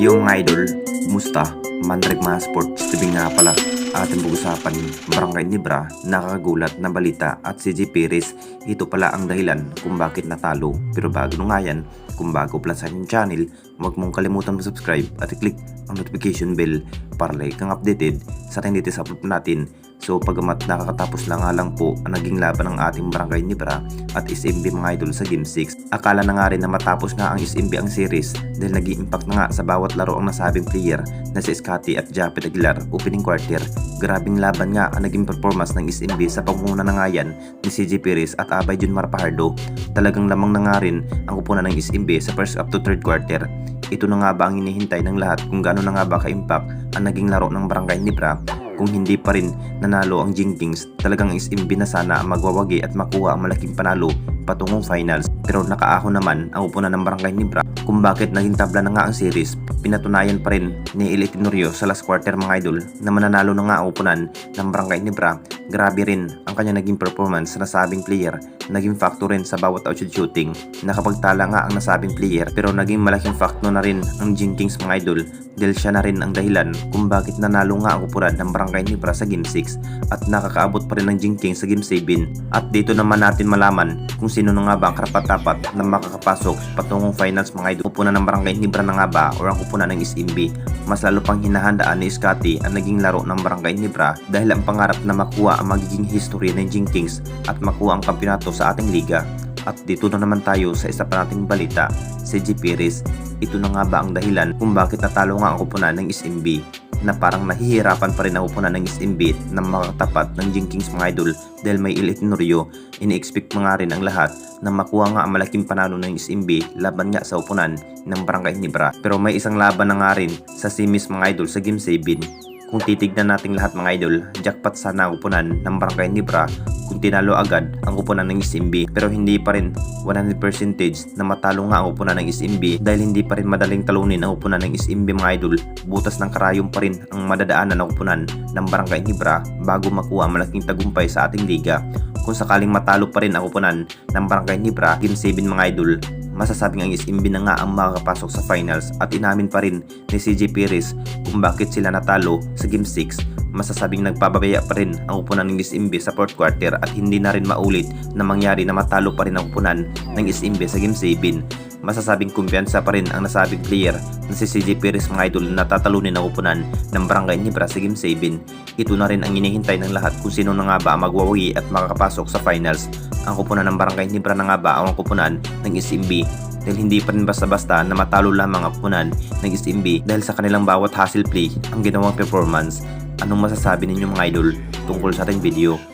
Yung idol, musta? Manrek mga sports, tibing nga pala. Ating pag-usapan, Barangay Nibra, nakakagulat na balita at si G. Perez, ito pala ang dahilan kung bakit natalo. Pero bago nung nga yan, kung bago pala sa channel, huwag mong kalimutan mag-subscribe at i-click ang notification bell para like kang updated sa ating latest upload natin. So pagamat nakakatapos na nga lang po ang naging laban ng ating Barangay Nibra at SMB mga idol sa Game 6, akala na nga rin na matapos nga ang SMB ang series dahil nag impact na nga sa bawat laro ang nasabing player na si Scotty at Japet Aguilar opening quarter. Grabing laban nga ang naging performance ng SMB sa pangunguna na nga yan ni CJ Perez at Abay Jun Marpahardo. Talagang lamang na nga rin ang kupunan ng SMB sa first up to third quarter. Ito na nga ba ang hinihintay ng lahat kung gaano na nga ba ka-impact ang naging laro ng Barangay Nibra kung hindi pa rin nanalo ang Jinkings, talagang SMB na sana magwawagi at makuha ang malaking panalo patungong finals. Pero nakaahon naman ang upunan ng Barangay Nibra kung bakit naging tabla na nga ang series. Pinatunayan pa rin ni Eli Tenorio sa last quarter mga idol na mananalo na nga ang upunan ng Barangay Nibra. Grabe rin ang kanya naging performance sa nasabing player. Naging factor rin sa bawat outside shooting. Nakapagtala nga ang nasabing player pero naging malaking factor na rin ang Jinkings mga idol dahil siya na rin ang dahilan kung bakit nanalo nga ang upunan ng Barangay Nibra sa Game 6 at nakakaabot pa rin ng Jinkings sa Game 7. At dito naman natin malaman kung sino na nga ba ang karapat-dapat na makakapasok patungong finals mga idol. Upunan ng Barangay Nibra na nga ba o ang upunan ng SMB. Mas lalo pang hinahandaan ni Scotty ang naging laro ng Barangay Nibra dahil ang pangarap na makuha ang magiging history ng Jinkings at makuha ang kampiyonato sa ating liga. At dito na naman tayo sa isa pa nating balita, si G. Perez. Ito na nga ba ang dahilan kung bakit natalo nga ang kupunan ng SMB na parang nahihirapan pa rin upunan ng SMB na makatapat ng Jinkings mga idol dahil may Elite Norio. Ini-expect mga rin ang lahat na makuha nga ang malaking panalo ng SMB laban nga sa upunan ng Barangay Nibra. Pero may isang laban na nga rin sa semis mga idol sa Game 7 kung titignan nating lahat mga idol, jackpot sana ang upunan ng Barangay Nibra kung tinalo agad ang upunan ng SMB pero hindi pa rin 100% na matalo nga ang upunan ng SMB dahil hindi pa rin madaling talunin ang upunan ng SMB mga idol. Butas ng karayom pa rin ang madadaanan ng upunan ng Barangay Nibra bago makuha ang malaking tagumpay sa ating liga. Kung sakaling matalo pa rin ang upunan ng Barangay Nibra, Game 7 mga idol, masasabing ang SMB na nga ang makakapasok sa finals at inamin pa rin ni CJ Perez kung bakit sila natalo sa Game 6. Masasabing nagpababaya pa rin ang upunan ng SMB sa fourth quarter at hindi na rin maulit na mangyari na matalo pa rin ang upunan ng SMB sa Game 7. Masasabing kumpiyansa pa rin ang nasabing player na si CJ Perez mga idol na tatalunin ang upunan ng Barangay Nibra sa Game 7. Ito na rin ang inihintay ng lahat kung sino na nga ba ang magwawi at makakapasok sa finals. Ang kupunan ng Barangay Nibra na nga ba ang kupunan ng SMB dahil hindi pa rin basta-basta na matalo lamang ang kupunan ng SMB dahil sa kanilang bawat hustle play ang ginawang performance. Anong masasabi ninyo mga idol tungkol sa ating video?